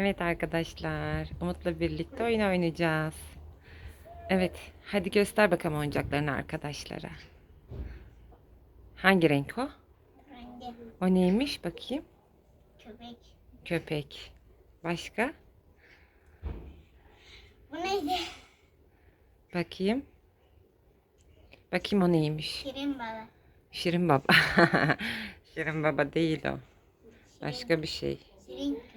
Evet arkadaşlar, Umut'la birlikte oyun oynayacağız. Evet, hadi göster bakalım oyuncaklarını arkadaşlara. Hangi renk o? Rengi O neymiş bakayım? köpek. Köpek. Başka? Bu neydi? Bakayım. Bakayım o neymiş? Şirin balık. Şirin Baba. Şirin Baba değil o. Başka bir şey. Şirin.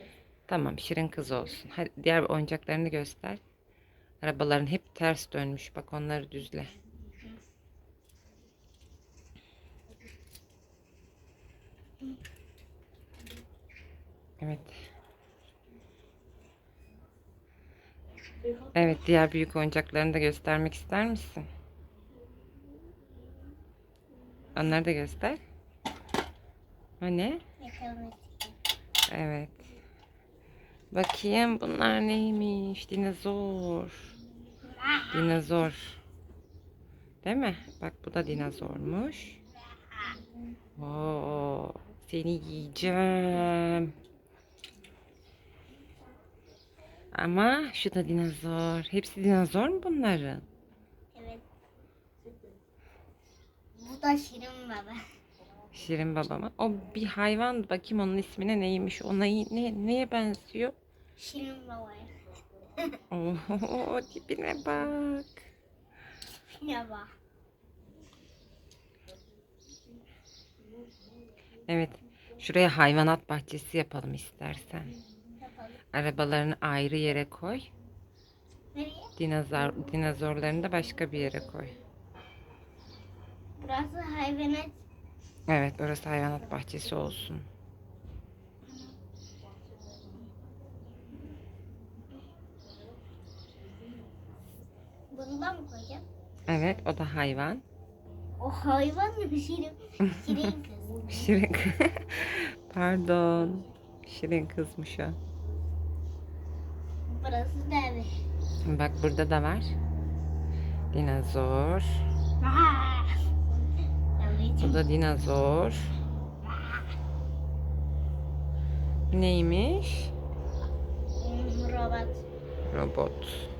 Tamam, Şirin kız olsun. Hadi diğer oyuncaklarını göster. Arabaların hep ters dönmüş. Bak onları düzle. Evet. Evet, diğer büyük oyuncaklarını da göstermek ister misin? Onları da göster. O ne? Evet. Bakayım bunlar neymiş? Dinozor. Dinozor. Değil mi? Bak bu da dinozormuş. Oo, seni yiyeceğim. Ama şu da dinozor. Hepsi dinozor mu bunların? Evet. Bu da Şirin baba. Şirin babama. O bir hayvan. Bakayım onun ismine neymiş? Ona ne, neye benziyor? Şirin baba. Oo, tipine bak. Ne bak. Evet. Şuraya hayvanat bahçesi yapalım istersen. Yapalım. Arabalarını ayrı yere koy. Nereye? Dinozor, dinozorlarını da başka bir yere koy. Burası hayvanat. Evet, orası hayvanat bahçesi olsun. Bundan mı koyacağım? Evet, o da hayvan. O hayvan mı Şirin? Şirin kız. Şirin. Pardon. Şirin kızmış o. Burası da evi. Bak burada da var. Dinozor. Bu da dinozor. Neymiş? Robot. Robot.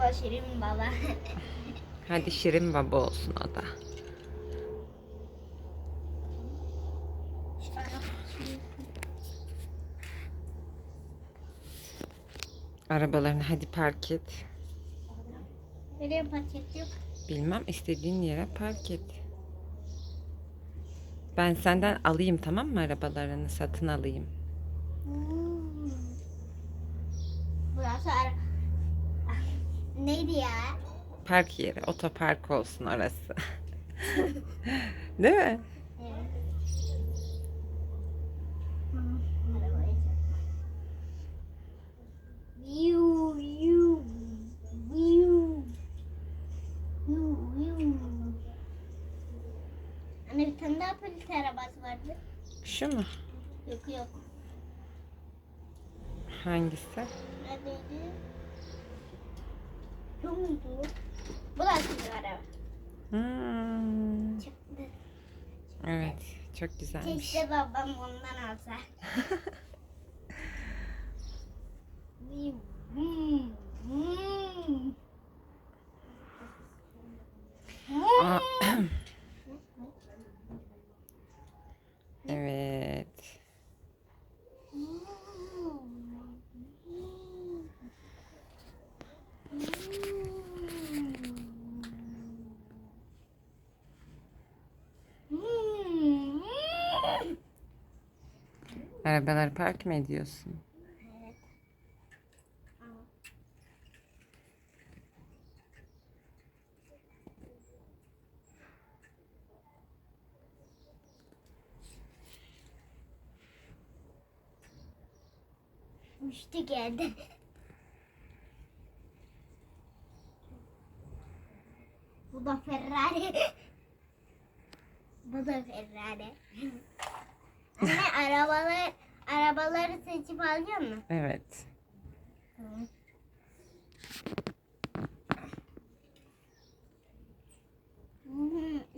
Da Şirin baba. Hadi Şirin Baba olsun o da. Arabalarını hadi park et. Nereye paket yok? Bilmem istediğin yere park et. Ben senden alayım tamam mı arabalarını satın alayım. Hmm. Burası ara... Neydi ya? Park yeri, otopark olsun orası. Değil mi? Anne bir tane daha polis arabası vardı. Şu mu? Yok yok. Hangisi? Neredeydi? Yok muydu? Bu da sizin araba. Hmm, Çıktı. evet, çok güzelmiş. Keşke babam ondan alsa. Evet. Arabaları park mı ediyorsun? Müştü geldi. Bu da Ferrari. Bu da Ferrari. Anne arabalar arabaları seçip alacak mı? Evet.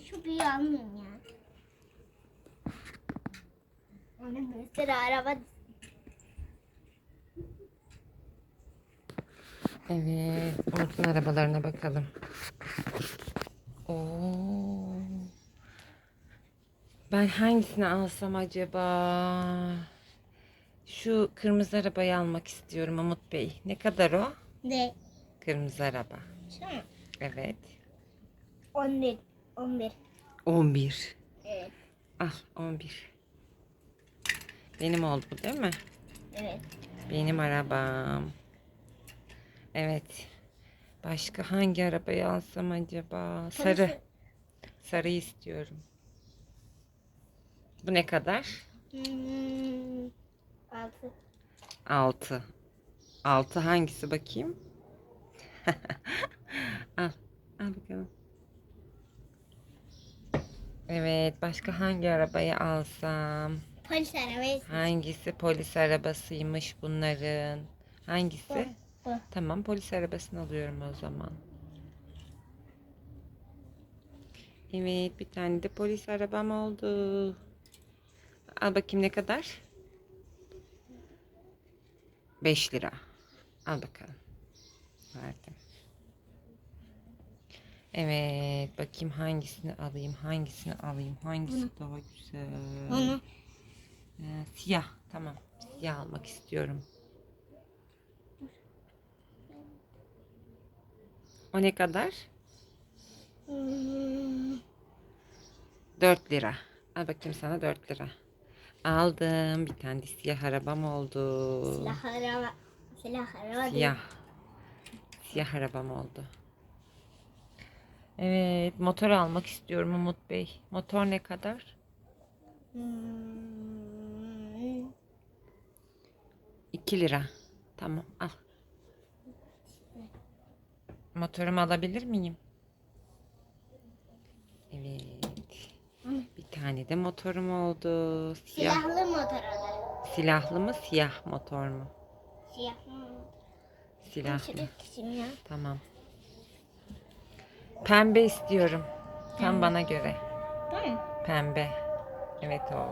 Şu bir almayayım ya. Bir sürü araba. Evet, Umut'un arabalarına bakalım. Oo. Ben hangisini alsam acaba? Şu kırmızı arabayı almak istiyorum Umut Bey. Ne kadar o? Ne? Kırmızı araba. Şu mu? Evet. 11. 11. 11. Evet. Al 11. Benim oldu bu değil mi? Evet. Benim arabam. Evet. Başka hangi arabayı alsam acaba? Sarı. Sarı istiyorum. Bu ne kadar? Hmm. 6. 6. 6 hangisi bakayım? al. Al bakalım. Evet, başka hangi arabayı alsam? Polis arabayı. Hangisi polis arabasıymış bunların? Hangisi? Bu, bu. Tamam, polis arabasını alıyorum o zaman. Evet, bir tane de polis arabam oldu. Al bakayım ne kadar? 5 lira. Al bakalım. Verdim. Evet, bakayım hangisini alayım, hangisini alayım, hangisi daha güzel. Bunu. Ee, siyah, tamam. Siyah almak istiyorum. O ne kadar? Hmm. 4 lira. Al bakayım sana 4 lira. Aldım. Bir tane de siyah arabam oldu. Silah araba. Silah araba. Siyah. Siyah arabam oldu. Evet, motor almak istiyorum Umut Bey. Motor ne kadar? Hmm. 2 lira. Tamam, al. Motorumu alabilir miyim? Evet. Bir tane de motorum oldu. Siyah. Silahlı motor alır. Silahlı mı, siyah motor mu? Siyah mı? Silahlı. Ya. Tamam. Pembe istiyorum. Tam Pembe. bana göre. Mi? Pembe. Evet o.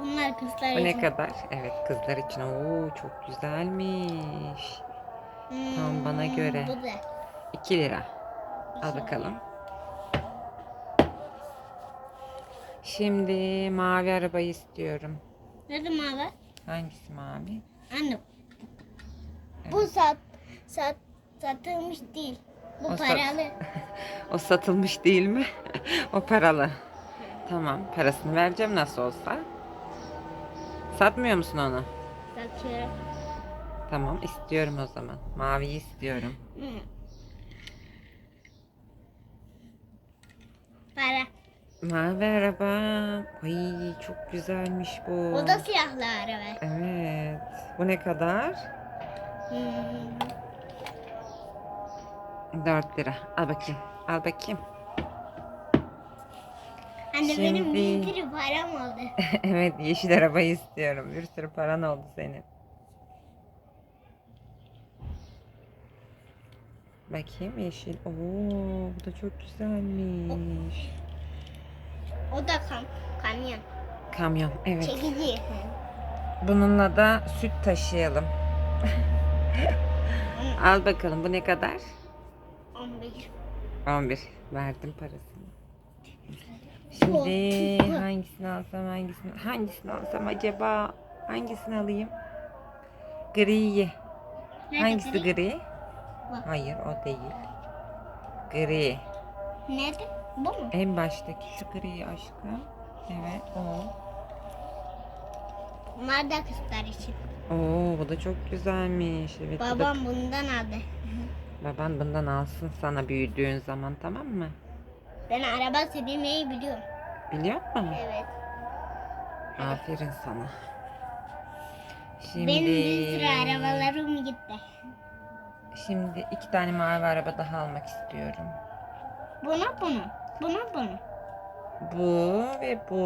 Bunlar kızlar Bu ne için. kadar? Evet kızlar için. Oo çok güzelmiş. tam bana Hmm, göre. Bu da. 2 lira. Al bakalım. Şimdi mavi arabayı istiyorum. Nerede mavi? Hangisi mavi? Anne. Bu sat, sat, satılmış değil. Bu O sat- paralı. O satılmış değil mi? o paralı. Tamam. Parasını vereceğim nasıl olsa. Satmıyor musun onu? Satıyorum. Tamam istiyorum o zaman. Maviyi istiyorum. Para. Mavi araba. Ay çok güzelmiş bu. O da siyahlı araba. Evet. Bu ne kadar? Hmm. 4 lira. Al bakayım. Al bakayım. Anne benim Şimdi- bir sürü param oldu. evet yeşil arabayı istiyorum. Bir sürü paran oldu senin. Bakayım yeşil. Oo bu da çok güzelmiş. O da kam kamyon. Kamyon. Evet. Çekici. Bununla da süt taşıyalım. Al bakalım bu ne kadar? 15. 11. Verdim parasını. Şimdi hangisini alsam hangisini hangisini alsam acaba hangisini alayım? Griyi. Nerede Hangisi gri? gri? Hayır o değil. Gri. Nerede? Bu mu? En baştaki şu gri aşkım. Evet o. Bunlar da kızlar için. Oo bu da çok güzelmiş. Evet, bu da- Babam bundan aldı. baban bundan alsın sana büyüdüğün zaman tamam mı? Ben araba sürmeyi biliyorum. Biliyor musun? Evet. Aferin sana. Şimdi Benim bir sürü arabalarım gitti. şimdi iki tane mavi araba daha almak istiyorum. Buna bunu. Buna bunu. Bu ve bu.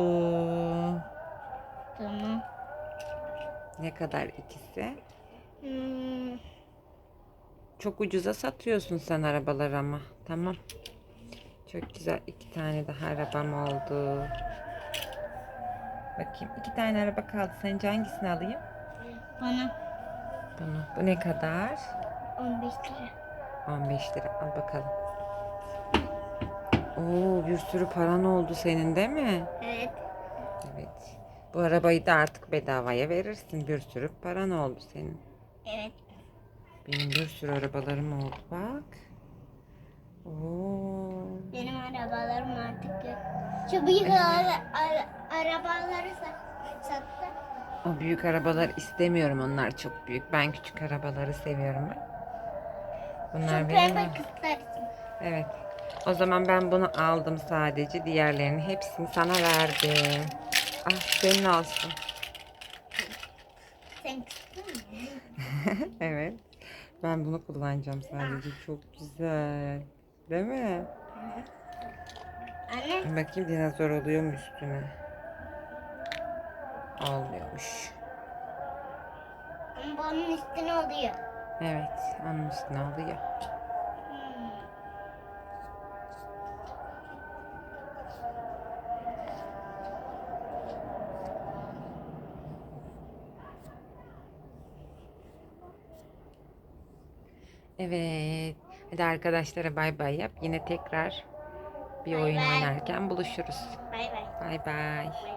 Tamam. Ne kadar ikisi? Hmm, Çok ucuza satıyorsun sen arabaları ama. Tamam. Çok güzel. iki tane daha arabam oldu. Bakayım iki tane araba kaldı. Sence hangisini alayım? Bana Bunu. Bu ne kadar? 15 lira. 15 lira. Al bakalım. Oo bir sürü paran oldu senin değil mi? Evet. Evet. Bu arabayı da artık bedavaya verirsin. Bir sürü paran oldu senin. Evet. Benim bir sürü arabalarım oldu bak. Oo. Benim arabalarım artık yok. Şu büyük ara- ara- arabaları sa- sattı. O büyük arabalar istemiyorum. Onlar çok büyük. Ben küçük arabaları seviyorum. Bunlar Şu benim. pembe kızlar için. Evet. O zaman ben bunu aldım sadece. Diğerlerinin hepsini sana verdim. Ah senin olsun. Sen evet. Ben bunu kullanacağım sadece. Çok güzel. Değil mi? Anne Bakayım dinozor oluyor mu üstüne? Olmuyormuş. ama bunun üstüne oluyor. Evet. Onun üstüne oluyor. Evet. Hadi arkadaşlara bay bay yap. Yine tekrar bir Bay oyun bay. oynarken buluşuruz. Bay. Bay bay. Bay